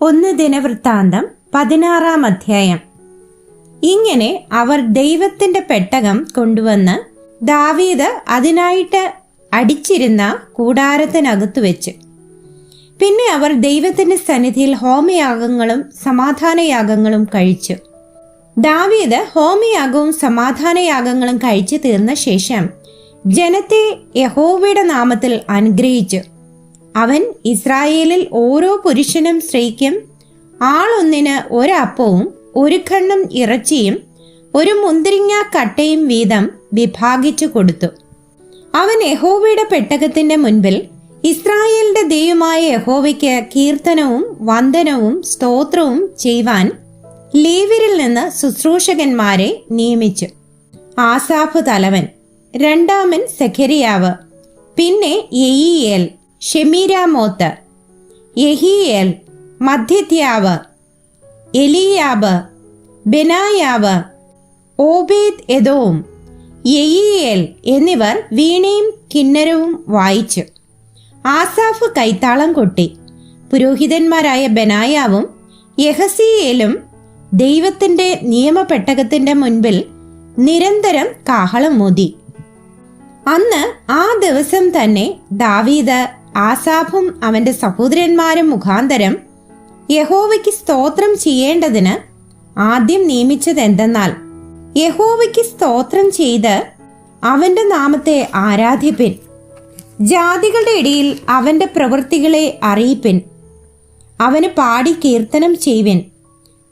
ഒന്ന് ദിനവൃത്താന്തം പതിനാറാം അധ്യായം. ഇങ്ങനെ അവർ ദൈവത്തിന്റെ പെട്ടകം കൊണ്ടുവന്ന് ദാവീദ് അതിനായിട്ട് അടിച്ചിരുന്ന കൂടാരത്തിനകത്തു വെച്ച്. പിന്നെ അവർ ദൈവത്തിന്റെ സന്നിധിയിൽ ഹോമയാഗങ്ങളും സമാധാനയാഗങ്ങളും കഴിച്ചു. ദാവീദ് ഹോമയാഗവും സമാധാനയാഗങ്ങളും കഴിച്ചു തീർന്ന ശേഷം ജനത്തെ യഹോവയുടെ നാമത്തിൽ അനുഗ്രഹിച്ചു. അവൻ ഇസ്രായേലിൽ ഓരോ പുരുഷനും സ്ത്രീക്കും ആളൊന്നിന് ഒരപ്പവും ഒരു കണ്ണും ഇറച്ചിയും ഒരു മുന്തിരിങ്ങ കട്ടയും വീതം വിഭാഗിച്ചു കൊടുത്തു. അവൻ യഹോവയുടെ പെട്ടകത്തിന്റെ മുൻപിൽ ഇസ്രായേലിന്റെ ദൈവമായ യഹോവയ്ക്ക് കീർത്തനവും വന്ദനവും സ്തോത്രവും ചെയ്യുവാൻ ലേവരിൽ നിന്ന് ശുശ്രൂഷകന്മാരെ നിയമിച്ചു. ആസാഫ് തലവൻ രണ്ടാമൻ സെഖരിയാവ് പിന്നെ യെയിയേൽ ഷെമീരാമോത്ത് യഹിയേൽ മധ്യത്യാവ് എലിയാബ് ബെനായാവ് ഓബേദ് എദോം യെയിയേൽ എന്നിവർ വീണയും കിന്നരവും വായിച്ചു. ആസാഫ് കൈത്താളം കൊട്ടി. പുരോഹിതന്മാരായ ബെനായാവും യഹസിയേലും ദൈവത്തിന്റെ നിയമപ്പെട്ടകത്തിന്റെ മുൻപിൽ നിരന്തരം കാഹളം മോദി അന്ന് ആ ദിവസം തന്നെ ദാവീദ് ആസാഫും അവന്റെ സഹോദരന്മാരും മുഖാന്തരം യഹോവയ്ക്ക് സ്തോത്രം ചെയ്യേണ്ടതിന് ആദ്യം നിയമിച്ചത് എന്തെന്നാൽ യഹോവയ്ക്ക് സ്തോത്രം ചെയ്ത് അവന്റെ നാമത്തെ ആരാധിപ്പിൻ. ജാതികളുടെ ഇടയിൽ അവന്റെ പ്രവൃത്തികളെ അറിയിപ്പിൻ. അവന് പാടി കീർത്തനം ചെയ്യുവിൻ.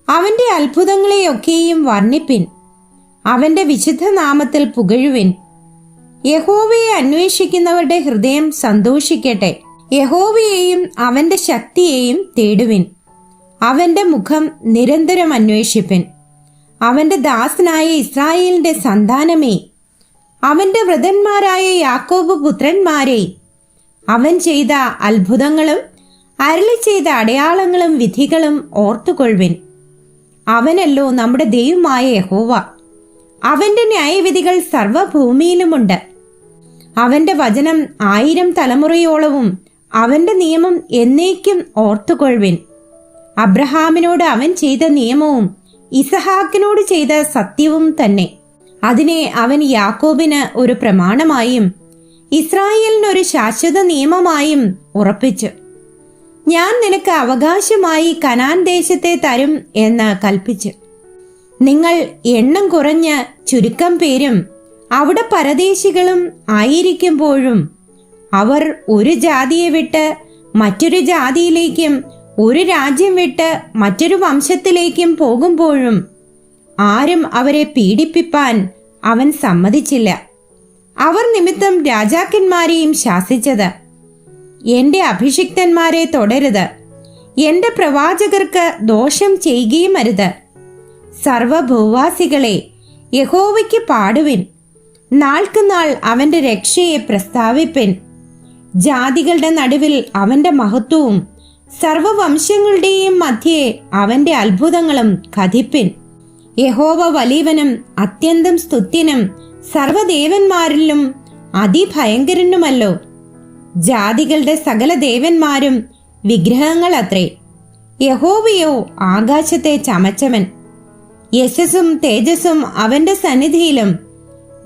അവന്റെ അത്ഭുതങ്ങളെയൊക്കെയും വർണിപ്പിൻ. അവന്റെ വിശുദ്ധ നാമത്തിൽ പുകഴുവിൻ. യഹോവയെ അന്വേഷിക്കുന്നവരുടെ ഹൃദയം സന്തോഷിക്കട്ടെ. യഹോവയെയും അവന്റെ ശക്തിയെയും തേടുവിൻ. അവന്റെ മുഖം നിരന്തരം അന്വേഷിപ്പിൻ. അവന്റെ ദാസനായ ഇസ്രായേലിന്റെ സന്താനമേ. അവന്റെ വ്രതന്മാരായ യാക്കോബ് പുത്രന്മാരെ. അവൻ ചെയ്ത അത്ഭുതങ്ങളും അരളി ചെയ്ത അടയാളങ്ങളും വിധികളും ഓർത്തുകൊള്ളുവിൻ. അവനല്ലോ നമ്മുടെ ദൈവമായ യഹോവ. അവന്റെ ന്യായവിധികൾ സർവഭൂമിയിലുമുണ്ട് അവന്റെ വചനം ആയിരം തലമുറയോളവും അവന്റെ നിയമം എന്നേക്കും ഓർത്തുകൊള്ളുവിൻ. അബ്രഹാമിനോട് അവൻ ചെയ്ത നിയമവും ഇസഹാക്കിനോട് ചെയ്ത സത്യവും തന്നെ. അതിനെ അവൻ യാക്കോബിന് ഒരു പ്രമാണമായും ഇസ്രായേലിനൊരു ശാശ്വത നിയമമായും ഉറപ്പിച്ചു. ഞാൻ നിനക്ക് അവകാശമായി കനാൻ ദേശത്തെ തരും എന്ന് കൽപ്പിച്ചു. നിങ്ങൾ എണ്ണം കുറഞ്ഞ് ചുരുക്കം പേരും അവിടെ പരദേശികളും ആയിരിക്കുമ്പോഴും അവർ ഒരു ജാതിയെ വിട്ട് മറ്റൊരു ജാതിയിലേക്കും ഒരു രാജ്യം വിട്ട് മറ്റൊരു വംശത്തിലേക്കും പോകുമ്പോഴും ആരും അവരെ പീഡിപ്പിപ്പാൻ അവൻ സമ്മതിച്ചില്ല. അവർ നിമിത്തം രാജാക്കന്മാരെയും ശാസിച്ചത്. എന്റെ അഭിഷിക്തന്മാരെ തുടരുത്. എന്റെ പ്രവാചകർക്ക് ദോഷം ചെയ്യുകയും അരുത് സർവഭൂവാസികളെ യഹോവയ്ക്ക് പാടുവിൻ. നാൾക്കുനാൾ അവന്റെ രക്ഷയെ പ്രസ്താവിപ്പൻ. ജാതികളുടെ നടുവിൽ അവന്റെ മഹത്വവും സർവവംശങ്ങളുടെയും മധ്യേ അവന്റെ അത്ഭുതങ്ങളും കഥിപ്പിൻ. യഹോവ വലിയവനും അത്യന്തം സ്തുത്യനും സർവദേവന്മാരിലും അതിഭയങ്കരനുമല്ലോ. ജാതികളുടെ സകല ദേവന്മാരും വിഗ്രഹങ്ങളത്രേ. യഹോവയോ ആകാശത്തെ ചമച്ചവൻ. യശസ്സും തേജസ്സും അവന്റെ സന്നിധിയിലും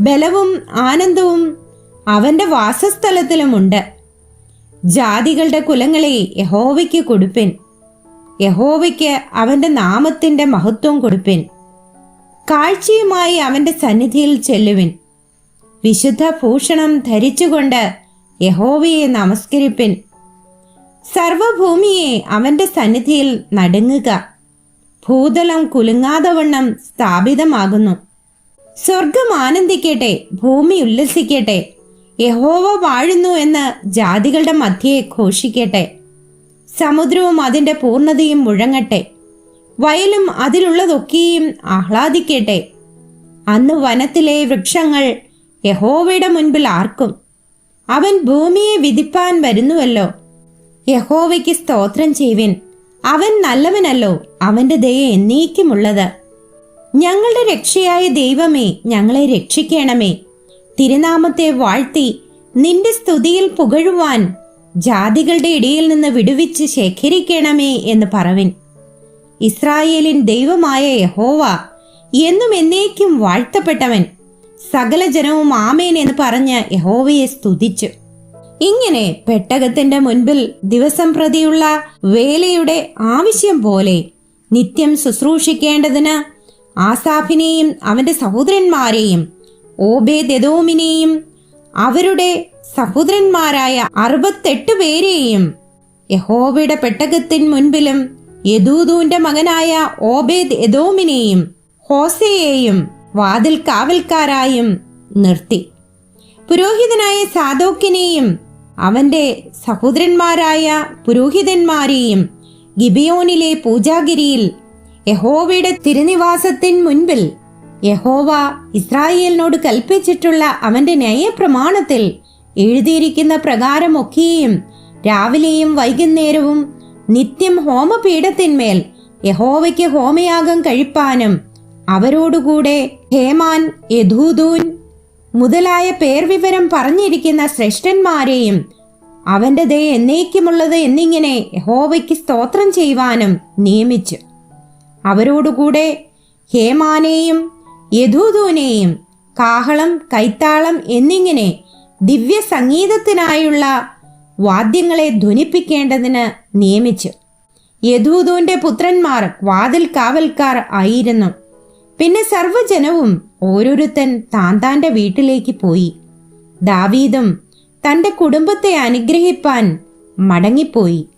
ബലവും ആനന്ദവും അവന്റെ വാസസ്ഥലത്തിലുമുണ്ട്. ജാതികളുടെ കുലങ്ങളെ യഹോവയ്ക്ക് കൊടുപ്പിൻ. യഹോവയ്ക്ക് അവന്റെ നാമത്തിന്റെ മഹത്വം കൊടുപ്പിൻ. കാഴ്ചയുമായി അവന്റെ സന്നിധിയിൽ ചെല്ലുവിൻ. വിശുദ്ധ ഭൂഷണം ധരിച്ചുകൊണ്ട് യഹോവയെ നമസ്കരിപ്പിൻ. സർവഭൂമിയെ അവന്റെ സന്നിധിയിൽ നടുങ്ങുക. ഭൂതലം കുലുങ്ങാതവണ്ണം സ്ഥാപിതമാകുന്നു. സ്വർഗം ആനന്ദിക്കട്ടെ ഭൂമി ഉല്ലസിക്കട്ടെ യഹോവ വാഴുന്നു എന്ന് ജാതികളുടെ മധ്യയെ ഘോഷിക്കട്ടെ. സമുദ്രവും അതിന്റെ പൂർണതയും മുഴങ്ങട്ടെ. വയലും അതിലുള്ളതൊക്കെയും ആഹ്ലാദിക്കട്ടെ. അന്ന് വനത്തിലെ വൃക്ഷങ്ങൾ യഹോവയുടെ മുൻപിൽ ആർക്കും. അവൻ ഭൂമിയെ വിധിപ്പാൻ വരുന്നുവല്ലോ. യഹോവയ്ക്ക് സ്തോത്രം ചെയ്യുവിൻ. അവൻ നല്ലവനല്ലോ അവന്റെ ദയ എന്നേക്കുമുള്ളത്. ഞങ്ങളുടെ രക്ഷയായ ദൈവമേ ഞങ്ങളെ രക്ഷിക്കണമേ. തിരുനാമത്തെ വാഴ്ത്തി നിന്റെ സ്തുതിയിൽ പുകഴുവാൻ ജാതികളുടെ ഇടയിൽ നിന്ന് വിടുവിച്ച് ശേഖരിക്കണമേ എന്ന് പറവിൻ. ഇസ്രായേലിൻ ദൈവമായ യഹോവ എന്നും എന്നേക്കും വാഴ്ത്തപ്പെട്ടവൻ. സകല ജനവും ആമേൻ എന്ന് പറഞ്ഞ് യഹോവയെ സ്തുതിച്ചു. ഇങ്ങനെ പെട്ടകത്തിന്റെ മുൻപിൽ ദിവസം പ്രതിയുള്ള വേലയുടെ ആവശ്യം പോലെ നിത്യം ശുശ്രൂഷിക്കേണ്ടതിന് ആസാഫിനെയും അവന്റെ സഹോദരന്മാരെയും ഓബേദെദോമിനെയും അവരുടെ സഹോദരന്മാരായ അറുപത്തെട്ട് പേരെയും യഹോബയുടെ പെട്ടകത്തിൻ മുൻപിലും യദൂദൂന്റെ മകനായ ഓബേദ് എദോമിനെയും ഹോസയെയും വാതിൽ കാവൽക്കാരായും നിർത്തി. പുരോഹിതനായ സാദോക്കിനെയും അവന്റെ സഹോദരന്മാരായ പുരോഹിതന്മാരെയും ഗിബിയോനിലെ പൂജാഗിരിയിൽ യഹോവയുടെ തിരുനിവാസത്തിൻ മുൻപിൽ യഹോവ ഇസ്രായേലിനോട് കൽപ്പിച്ചിട്ടുള്ള അവന്റെ ന്യായപ്രമാണത്തിൽ എഴുതിയിരിക്കുന്ന പ്രകാരമൊക്കെയും രാവിലെയും വൈകുന്നേരവും നിത്യം ഹോമപീഠത്തിന്മേൽ യഹോവയ്ക്ക് ഹോമയാഗം കഴിപ്പാനും അവരോടുകൂടെ ഹേമാൻ യദൂദൂൻ മുതലായ പേർ വിവരം പറഞ്ഞിരിക്കുന്ന ശ്രേഷ്ഠന്മാരെയും അവന്റെ ദയ എന്നേക്കുമുള്ളത് എന്നിങ്ങനെ യഹോവയ്ക്ക് സ്തോത്രം ചെയ്യുവാനും നിയമിച്ചു. അവരോടുകൂടെ ഹേമാനെയും യഥൂദൂനെയും കാഹളം കൈത്താളം എന്നിങ്ങനെ ദിവ്യ സംഗീതത്തിനായുള്ള വാദ്യങ്ങളെ ധ്വനിപ്പിക്കേണ്ടതിന് നിയമിച്ചു. യദൂദൂന്റെ പുത്രന്മാർ വാതിൽ കാവൽക്കാർ ആയിരുന്നു. പിന്നെ സർവജനവും ഓരോരുത്തൻ താന്താന്റെ താന്റെ വീട്ടിലേക്ക് പോയി. ദാവീദും തന്റെ കുടുംബത്തെ അനുഗ്രഹിപ്പാൻ മടങ്ങിപ്പോയി.